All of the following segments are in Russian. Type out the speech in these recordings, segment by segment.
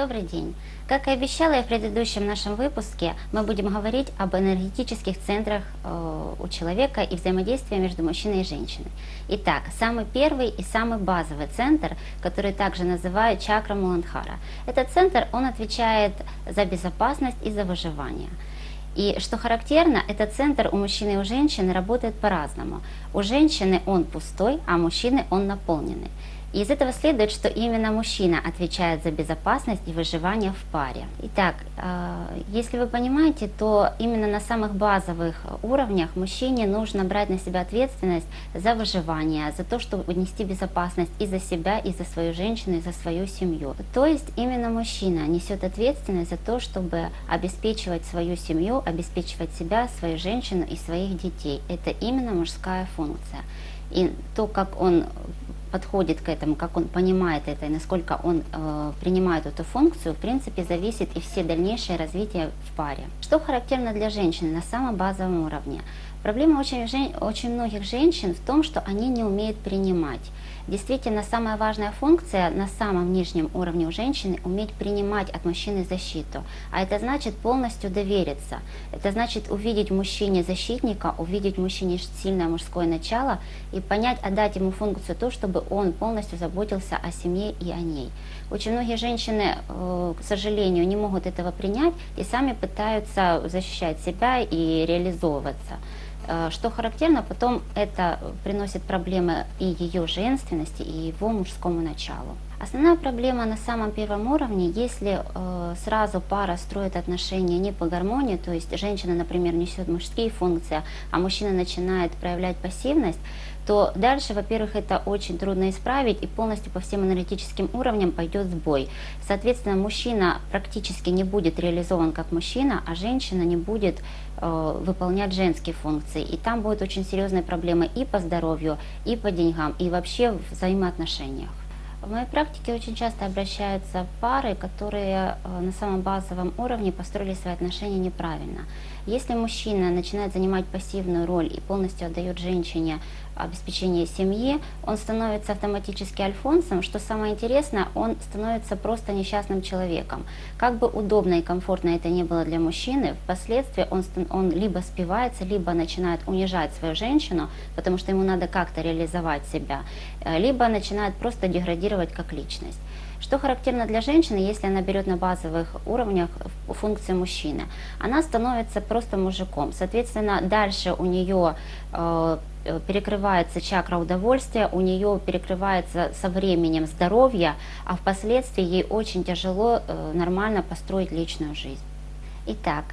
Добрый день. Как и обещала я в предыдущем нашем выпуске, мы будем говорить об энергетических центрах э, у человека и взаимодействии между мужчиной и женщиной. Итак, самый первый и самый базовый центр, который также называют чакра Муладхара. Этот центр, он отвечает за безопасность и за выживание. И что характерно, этот центр у мужчины и у женщины работает по-разному. У женщины он пустой, а у мужчины он наполненный. Из этого следует, что именно мужчина отвечает за безопасность и выживание в паре. Итак, э, если вы понимаете, то именно на самых базовых уровнях мужчине нужно брать на себя ответственность за выживание, за то, чтобы нести безопасность и за себя, и за свою женщину, и за свою семью. То есть именно мужчина несет ответственность за то, чтобы обеспечивать свою семью, обеспечивать себя, свою женщину и своих детей. Это именно мужская функция. И то, как он подходит к этому, как он понимает это и насколько он э, принимает эту функцию, в принципе, зависит и все дальнейшее развитие в паре. Что характерно для женщины на самом базовом уровне? Проблема очень, очень многих женщин в том, что они не умеют принимать. Действительно, самая важная функция на самом нижнем уровне у женщины – уметь принимать от мужчины защиту. А это значит полностью довериться. Это значит увидеть в мужчине защитника, увидеть в мужчине сильное мужское начало и понять, отдать ему функцию то, чтобы он полностью заботился о семье и о ней. Очень многие женщины, э, к сожалению, не могут этого принять и сами пытаются защищать себя и реализовываться. Э, что характерно, потом это приносит проблемы и ее женственности, и его мужскому началу. Основная проблема на самом первом уровне, если э, сразу пара строит отношения не по гармонии, то есть женщина, например, несет мужские функции, а мужчина начинает проявлять пассивность, то дальше, во-первых, это очень трудно исправить и полностью по всем энергетическим уровням пойдет сбой. Соответственно, мужчина практически не будет реализован как мужчина, а женщина не будет э, выполнять женские функции. И там будут очень серьезные проблемы и по здоровью, и по деньгам, и вообще в взаимоотношениях. В моей практике очень часто обращаются пары, которые э, на самом базовом уровне построили свои отношения неправильно. Если мужчина начинает занимать пассивную роль и полностью отдает женщине обеспечение семьи, он становится автоматически альфонсом, что самое интересное, он становится просто несчастным человеком. Как бы удобно и комфортно это не было для мужчины, впоследствии он, он либо спивается, либо начинает унижать свою женщину, потому что ему надо как-то реализовать себя, э, либо начинает просто деградировать как личность. Что характерно для женщины, если она берет на базовых уровнях функции мужчины? Она становится просто мужиком. Соответственно, дальше у нее э, перекрывается чакра удовольствия, у нее перекрывается со временем здоровье, а впоследствии ей очень тяжело э, нормально построить личную жизнь. Итак,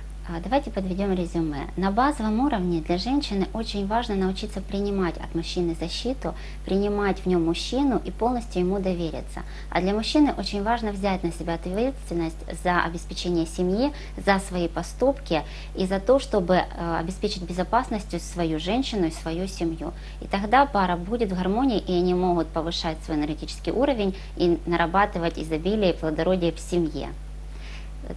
давайте подведем резюме. На базовом уровне для женщины очень важно научиться принимать от мужчины защиту, принимать в нем мужчину и полностью ему довериться. А для мужчины очень важно взять на себя ответственность за обеспечение семьи, за свои поступки и за то, чтобы э, обеспечить безопасностью свою женщину и свою семью. И тогда пара будет в гармонии, и они могут повышать свой энергетический уровень и нарабатывать изобилие и плодородие в семье.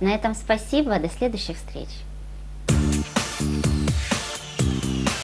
На этом спасибо, до следующих встреч.